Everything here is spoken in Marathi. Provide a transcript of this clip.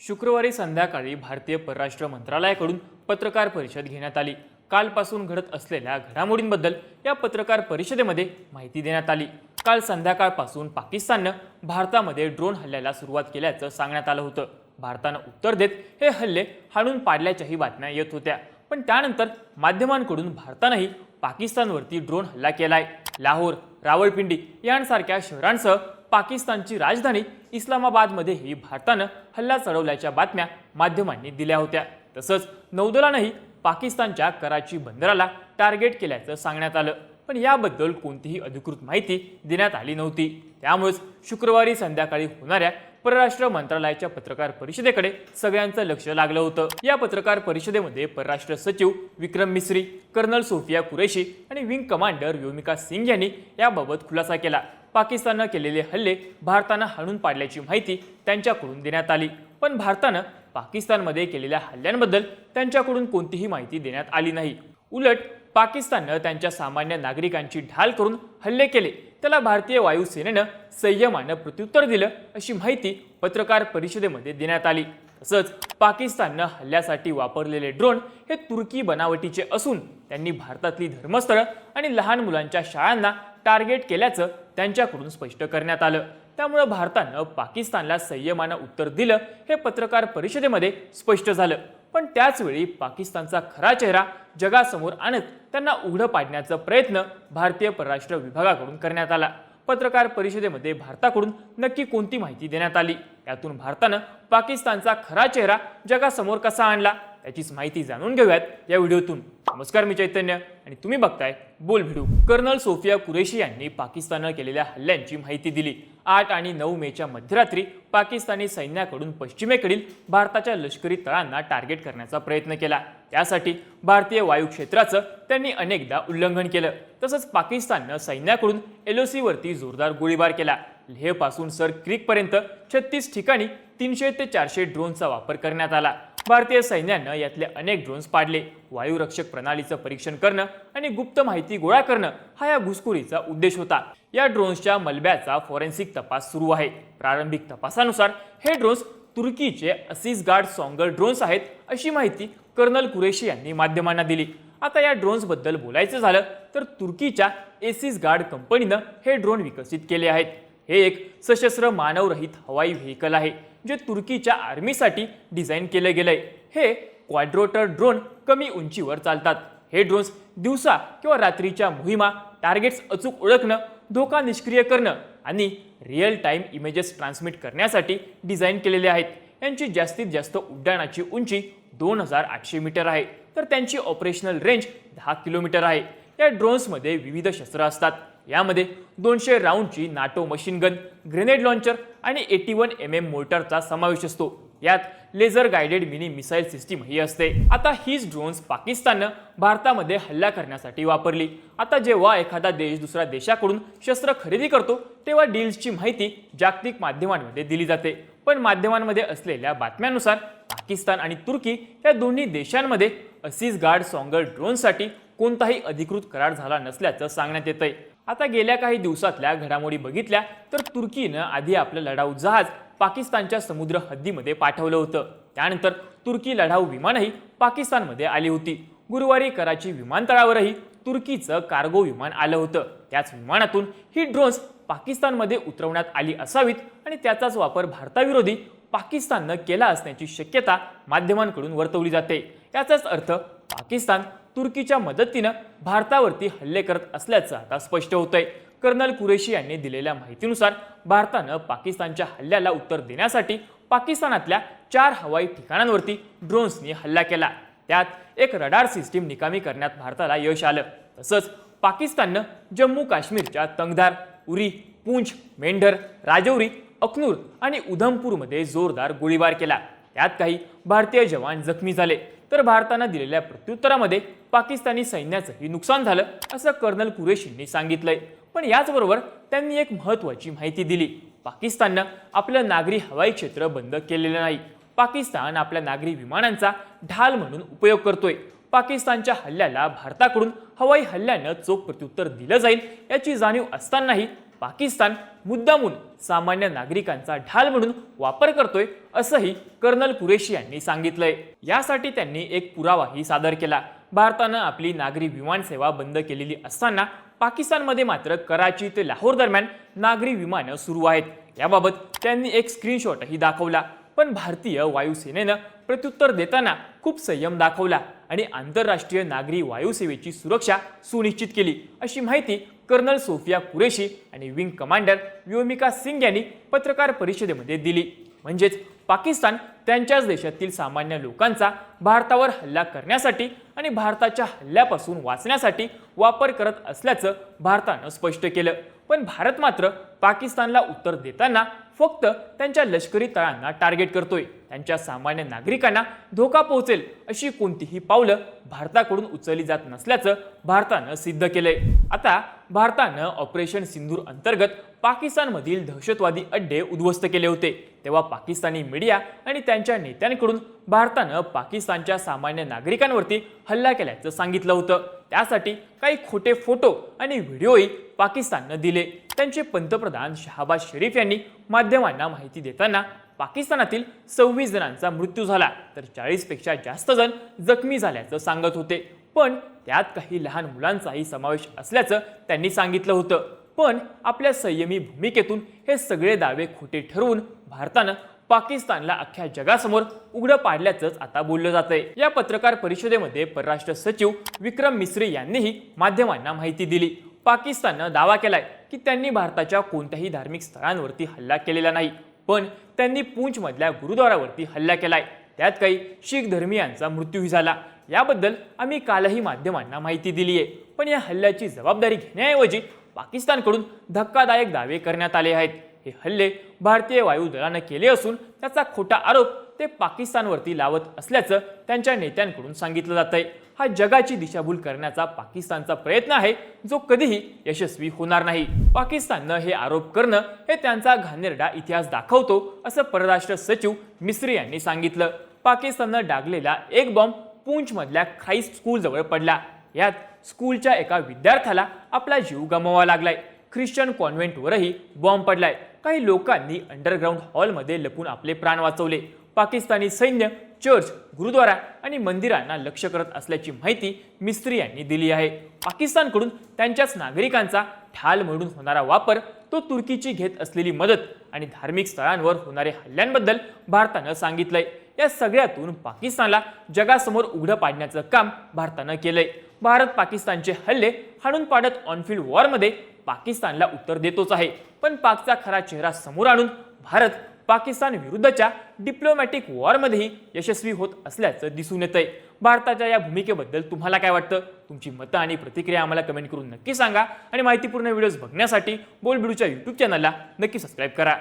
शुक्रवारी संध्याकाळी भारतीय परराष्ट्र मंत्रालयाकडून पत्रकार परिषद घेण्यात आली. कालपासून घडत असलेल्या घडामोडींबद्दल या पत्रकार परिषदेमध्ये माहिती देण्यात आली. काल संध्याकाळपासून पाकिस्ताननं भारतामध्ये ड्रोन हल्ल्याला सुरुवात केल्याचं सांगण्यात आलं होतं. भारतानं उत्तर देत हे हल्ले हाणून पाडल्याच्याही बातम्या येत होत्या. पण त्यानंतर माध्यमांकडून भारतानंही पाकिस्तानवरती ड्रोन हल्ला केलाय. लाहोर रावळपिंडी यांसारख्या शहरांसह पाकिस्तानची राजधानी इस्लामाबादमध्येही भारतानं हल्ला चढवल्याच्या बातम्या माध्यमांनी दिल्या होत्या. तसंच नौदलानंही पाकिस्तानच्या कराची बंदराला टार्गेट केल्याचं सांगण्यात आलं. पण याबद्दल कोणतीही अधिकृत माहिती देण्यात आली नव्हती. त्यामुळेच शुक्रवारी संध्याकाळी होणाऱ्या परराष्ट्र मंत्रालयाच्या पत्रकार परिषदेकडे सगळ्यांचं लक्ष लागलं होतं. या पत्रकार परिषदेमध्ये परराष्ट्र सचिव विक्रम मिस्री कर्नल सोफिया कुरेशी आणि विंग कमांडर व्योमिका सिंग यांनी याबाबत खुलासा केला. पाकिस्ताननं केलेले हल्ले भारतानं हाणून पाडल्याची माहिती त्यांच्याकडून देण्यात आली. पण भारतानं पाकिस्तानमध्ये केलेल्या हल्ल्यांबद्दल त्यांच्याकडून कोणतीही माहिती देण्यात आली नाही. उलट पाकिस्ताननं त्यांच्या सामान्य नागरिकांची ढाल करून हल्ले केले. त्याला भारतीय वायुसेनेनं संयमानं प्रत्युत्तर दिलं अशी माहिती पत्रकार परिषदेमध्ये देण्यात आली. तसंच पाकिस्ताननं हल्ल्यासाठी वापरलेले ड्रोन हे तुर्की बनावटीचे असून त्यांनी भारतातली धर्मस्थळं आणि लहान मुलांच्या शाळांना टार्गेट केल्याचं त्यांच्याकडून स्पष्ट करण्यात आलं. त्यामुळं भारतानं पाकिस्तानला संयमानं उत्तर दिलं हे पत्रकार परिषदेमध्ये स्पष्ट झालं. पण त्याचवेळी पाकिस्तानचा खरा चेहरा जगासमोर आणत त्यांना उघडं पाडण्याचा प्रयत्न भारतीय परराष्ट्र विभागाकडून करण्यात आला. पत्रकार परिषदेमध्ये भारताकडून नक्की कोणती माहिती देण्यात आली? यातून भारतानं पाकिस्तानचा खरा चेहरा जगासमोर कसा आणला? त्याचीच माहिती जाणून घेऊयात या व्हिडिओतून. नमस्कार मी चैतन्य आणि तुम्ही बघताय बोल व्हिडिओ कर्नल सोफिया कुरेशी यांनी पाकिस्ताननं केलेल्या हल्ल्यांची माहिती दिली. आठ आणि नऊ मेच्या मध्यरात्री पाकिस्तानी सैन्याकडून पश्चिमेकडील भारताच्या लष्करी तळांना टार्गेट करण्याचा प्रयत्न केला. त्यासाठी भारतीय वायू क्षेत्राचं त्यांनी अनेकदा उल्लंघन केलं. तसंच पाकिस्ताननं सैन्याकडून एलओसीवरती जोरदार गोळीबार केला. लेहपासून सर क्रीकपर्यंत छत्तीस ठिकाणी तीनशे ते चारशे ड्रोनचा वापर करण्यात आला. भारतीय सैन्यानं यातले अनेक ड्रोन्स पाडले. वायुरक्षक प्रणालीचं परीक्षण करणं आणि गुप्त माहिती गोळा करणं हा या घुसखोरीचा उद्देश होता. या ड्रोन्सच्या मलब्याचा फॉरेन्सिक तपास सुरू आहे. प्रारंभिक तपासानुसार हे ड्रोन्स तुर्कीचे असिस गार्ड सॉंगर ड्रोन्स आहेत अशी माहिती कर्नल कुरेशी यांनी माध्यमांना दिली. आता या ड्रोन्सबद्दल बोलायचं झालं तर तुर्कीच्या एसिस गार्ड कंपनीनं हे ड्रोन विकसित केले आहेत. हे एक सशस्त्र मानवरहित हवाई व्हेकल आहे. जे तुर्कीच्या आर्मीसाठी डिझाईन केलं गेलंय हे क्वाड्रोटर ड्रोन कमी उंचीवर चालतात. हे ड्रोन्स दिवसा किंवा रात्रीच्या मोहिमा टार्गेट्स अचूक ओळखणं धोका निष्क्रिय करणं आणि रिअल टाईम इमेजेस ट्रान्समिट करण्यासाठी डिझाईन केलेले आहेत. यांची जास्तीत जास्त उड्डाणाची उंची दोन हजार आठशे मीटर आहे. तर त्यांची ऑपरेशनल रेंज दहा किलोमीटर आहे. या ड्रोन्समध्ये विविध शस्त्र असतात. यामध्ये दोनशे राऊंडची NATO machine gun grenade launcher आणि एटी वन एम एम मोर्टरचा समावेश असतो. यात laser guided mini missile system ही असते. आता हीच ड्रोन्स पाकिस्ताननं भारतामध्ये हल्ला करण्यासाठी वापरली. आता जेव्हा एखादा देश दुसऱ्या देशाकडून शस्त्र खरेदी करतो तेव्हा डील्सची माहिती जागतिक माध्यमांमध्ये दिली जाते. पण माध्यमांमध्ये असलेल्या बातम्यानुसार पाकिस्तान आणि तुर्की या दोन्ही देशांमध्ये असीज गार्ड सॉंगर ड्रोनसाठी कोणताही अधिकृत करार झाला नसल्याचं सांगण्यात येतंय. आता गेल्या काही दिवसातल्या घडामोडी बघितल्या तर तुर्कीनं आधी आपलं लढाऊ जहाज पाकिस्तानच्या समुद्र हद्दीमध्ये पाठवलं होतं. त्यानंतर तुर्की लढाऊ विमानही पाकिस्तानमध्ये आली होती. गुरुवारी कराची विमानतळावरही तुर्कीचं कार्गो विमान आलं होतं. त्याच विमानातून ही ड्रोन्स पाकिस्तानमध्ये उतरवण्यात आली असावीत आणि त्याचाच वापर भारताविरोधी पाकिस्ताननं केला असण्याची शक्यता माध्यमांकडून वर्तवली जाते. याचाच अर्थ पाकिस्तान तुर्कीच्या मदतीनं भारतावरती हल्ले करत असल्याचं आता स्पष्ट होतंय. कर्नल कुरेशी यांनी दिलेल्या माहितीनुसार भारतानं पाकिस्तानच्या हल्ल्याला उत्तर देण्यासाठी पाकिस्तानातल्या चार हवाई ठिकाणांवरती ड्रोन्सनी हल्ला केला. त्यात एक रडार सिस्टीम निकामी करण्यात भारताला यश आलं. तसंच पाकिस्ताननं जम्मू काश्मीरच्या तंगधार उरी पूंछ मेंढर राजौरी अखनूर आणि उधमपूरमध्ये जोरदार गोळीबार केला. त्यात काही भारतीय जवान जखमी झाले. तर भारतानं दिलेल्या प्रत्युत्तरामध्ये पाकिस्तानी सैन्याचंही नुकसान झालं असं कर्नल कुरेशींनी सांगितलंय. पण याचबरोबर त्यांनी एक महत्त्वाची माहिती दिली. पाकिस्ताननं आपलं नागरी हवाई क्षेत्र बंद केलेलं नाही. पाकिस्तान आपल्या नागरी विमानांचा ढाल म्हणून उपयोग करतोय. पाकिस्तानच्या हल्ल्याला भारताकडून हवाई हल्ल्यानं चोख प्रत्युत्तर दिलं जाईल याची जाणीव असतानाही पाकिस्तान मुद्दामून सामान्य नागरिकांचा ढाल म्हणून वापर करतोय असंही कर्नल कुरेशी यांनी सांगितलंय. यासाठी त्यांनी एक पुरावाही सादर केला. भारतानं आपली नागरी विमान सेवा बंद केलेली असताना पाकिस्तानमध्ये मात्र कराची ते लाहोर दरम्यान नागरी विमानं सुरू आहेत. याबाबत त्यांनी एक स्क्रीनशॉटही दाखवला. पण भारतीय वायुसेनेनं प्रत्युत्तर देताना खूप संयम दाखवला आणि आंतरराष्ट्रीय नागरी वायुसेवेची सुरक्षा सुनिश्चित केली अशी माहिती कर्नल सोफिया कुरेशी आणि विंग कमांडर व्योमिका सिंग यांनी पत्रकार परिषदेमध्ये दिली. म्हणजेच पाकिस्तान त्यांच्याच देशातील सामान्य लोकांचा भारतावर हल्ला करण्यासाठी आणि भारताच्या हल्ल्यापासून वाचण्यासाठी वापर करत असल्याचं भारतानं स्पष्ट केलं. पण भारत मात्र पाकिस्तानला उत्तर देताना फक्त त्यांच्या लष्करी तळांना टार्गेट करतोय. त्यांच्या सामान्य नागरिकांना धोका पोहोचेल अशी कोणतीही पावलं भारताकडून उचलली जात नसल्याचं भारतानं सिद्ध केलंय. आता भारतानं ऑपरेशन सिंधूर अंतर्गत पाकिस्तानमधील दहशतवादी अड्डे उद्ध्वस्त केले होते. तेव्हा पाकिस्तानी मीडिया आणि त्यांच्या नेत्यांकडून भारतानं पाकिस्तानच्या सामान्य नागरिकांवरती हल्ला केल्याचं सांगितलं होतं. त्यासाठी काही खोटे फोटो आणि व्हिडिओही पाकिस्ताननं दिले. त्यांचे पंतप्रधान शहाबाज शरीफ यांनी माध्यमांना माहिती देताना पाकिस्तानातील सव्वीस जणांचा मृत्यू झाला तर चाळीसपेक्षा जास्त जण जखमी झाल्याचं सांगत होते. पण त्यात काही लहान मुलांचाही समावेश असल्याचं त्यांनी सांगितलं होतं. पण आपल्या संयमी भूमिकेतून हे सगळे दावे खोटे ठरवून भारतानं पाकिस्तानला अख्ख्या जगासमोर उघडं पाडल्याचंच आता बोललं जातंय. या पत्रकार परिषदेमध्ये परराष्ट्र सचिव विक्रम मिस्री यांनीही माध्यमांना माहिती दिली. पाकिस्ताननं दावा केलाय की त्यांनी भारताच्या कोणत्याही धार्मिक स्थळांवरती हल्ला केलेला नाही पण त्यांनी पूंछमधल्या गुरुद्वारावरती हल्ला केलाय. त्यात काही शीख धर्मियांचा मृत्यूही झाला. याबद्दल आम्ही कालही माध्यमांना माहिती दिली आहे पण या हल्ल्याची जबाबदारी घेण्याऐवजी पाकिस्तानकडून धक्कादायक दावे करण्यात आले आहेत. हे हल्ले भारतीय वायुदलानं केले असून त्याचा खोटा आरोप ते पाकिस्तानवरती लावत असल्याचं त्यांच्या नेत्यांकडून सांगितलं जात आहे हा जगाची दिशाभूल करण्याचा पाकिस्तानचा प्रयत्न आहे जो कधीही यशस्वी होणार नाही. पाकिस्ताननं हे आरोप करणं हे त्यांचा घाणेरडा इतिहास दाखवतो असं परराष्ट्र सचिव मिस्री यांनी सांगितलं. पाकिस्ताननं डागलेला एक बॉम्ब पूंछमधल्या ख्राईस्ट स्कूलजवळ पडला. यात स्कूलच्या एका विद्यार्थ्याला आपला जीव गमवावा लागलाय. ख्रिश्चन कॉन्व्हेंटवरही बॉम्ब पडलाय. काही लोकांनी अंडरग्राऊंड हॉलमध्ये लपून आपले प्राण वाचवले. पाकिस्तानी सैन्य चर्च गुरुद्वारा आणि मंदिरांना लक्ष करत असल्याची माहिती मिस्त्री यांनी दिली आहे. पाकिस्तानकडून त्यांच्याच नागरिकांचा ठाल म्हणून होणारा वापर तो तुर्कीची घेत असलेली मदत आणि धार्मिक स्थळांवर होणारे हल्ल्यांबद्दल भारतानं सांगितलंय. या सगळ्यातून पाकिस्तानला जगासमोर उघडं पाडण्याचं काम भारतानं केलंय. भारत पाकिस्तानचे हल्ले हाणून पाडत ऑनफिल्ड वॉरमध्ये पाकिस्तानला उत्तर देतोच आहे. पण पाकचा खरा चेहरा समोर आणून भारत पाकिस्तान विरुद्धच्या डिप्लोमॅटिक वॉरमध्येही यशस्वी होत असल्याचं दिसून येतंय. भारताच्या या भूमिकेबद्दल तुम्हाला काय वाटतं? तुमची मतं आणि प्रतिक्रिया आम्हाला कमेंट करून नक्की सांगा. आणि माहितीपूर्ण व्हिडिओज बघण्यासाठी बोलबिडूच्या यूट्यूब चॅनलला नक्की सबस्क्राईब करा.